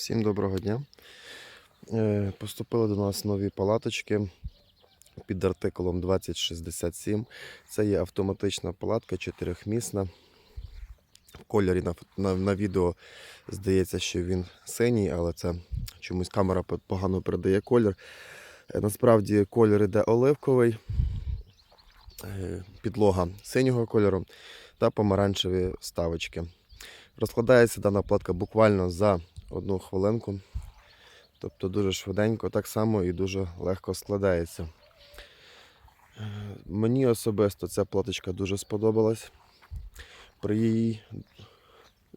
Всім доброго дня. Е, Поступили до нас нові палаточки під артикулом 2067. Це є автоматична палатка, чотирьохмісна. В кольорі на, на, на відео здається, що він синій, але це чомусь камера погано передає колір. Е, Насправді колір іде оливковий, е, підлога синього кольору та помаранчеві вставочки. Розкладається дана платка буквально за одну хвилинку. Тобто дуже швиденько, так само і дуже легко складається. Е, Мені особисто ця платочка дуже сподобалась. При її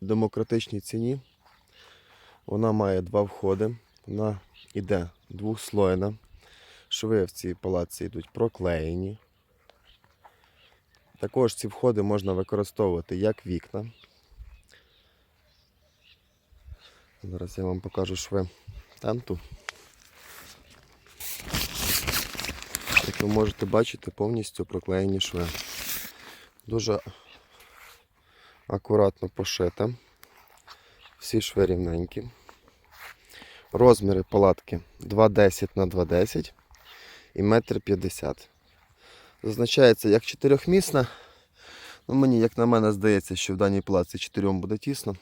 демократичній ціні вона має два входи. Вона йде двохслойна. Шви в цій палаці йдуть проклеєні. Також ці входи можна використовувати як вікна. Зараз я вам покажу шви тенту. Як ви можете бачити, повністю проклеєні шви. Дуже акуратно пошита. Всі шви рівненькі. Розміри палатки 2,10 на 2,10 і 1,50 м. Зазначається як чотирьохмісна. Ну, мені, як на мене, здається, що в даній палаці чотирьом буде тісно.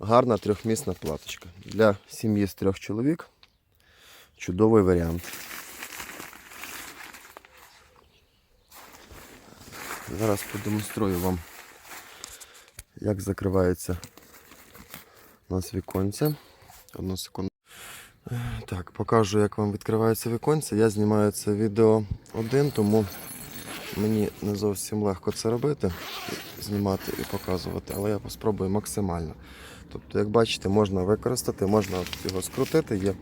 Гарна трьохмісна платочка. Для сім'ї з трьох чоловік. Чудовий варіант. Зараз продемонструю вам, як закривається у нас віконце. Одну секунду. Так, покажу, як вам відкривається віконце. Я знімаю це відео один, тому мені не зовсім легко це робити, знімати і показувати, але я спробую максимально. Тобто, як бачите, можна використати, можна його скрутити, є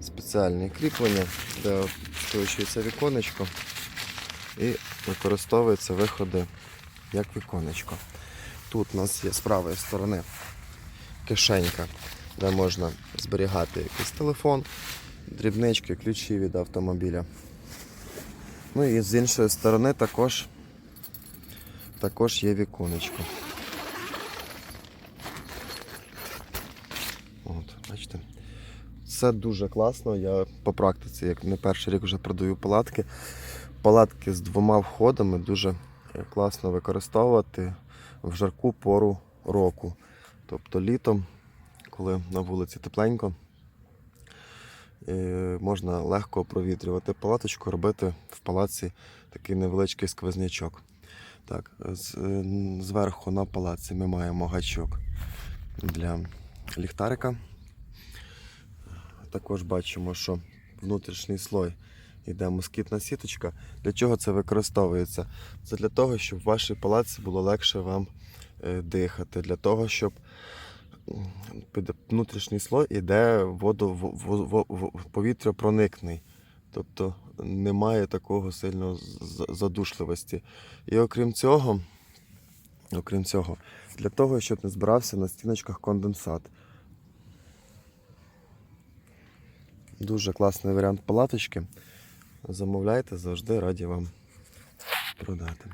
спеціальні кріплення, де скручується віконечко і використовуються виходи як віконечко. Тут у нас є з правої сторони кишенька, де можна зберігати якийсь телефон, дрібнички, ключі від автомобіля. Ну і з іншої сторони також, також є віконечко. От, бачите? Це дуже класно. Я по практиці, як не перший рік вже продаю палатки. Палатки з двома входами дуже класно використовувати в жарку пору року. Тобто літом, коли на вулиці тепленько, е, можна легко провітрювати палаточку, робити в палаці такий невеличкий сквознячок. Так, е, зверху на палаці ми маємо гачок для ліхтарика. Також бачимо, що внутрішній слой йде москітна сіточка. Для чого це використовується? Це для того, щоб в вашій палаці було легше вам е, дихати, для того, щоб внутрішній слой йде воду, в- повітря проникний. Тобто немає такого сильного задушливості. І окрім цього, окрім цього, для того, щоб не збирався на стіночках конденсат. Дуже класний варіант палаточки. Замовляйте, завжди раді вам продати.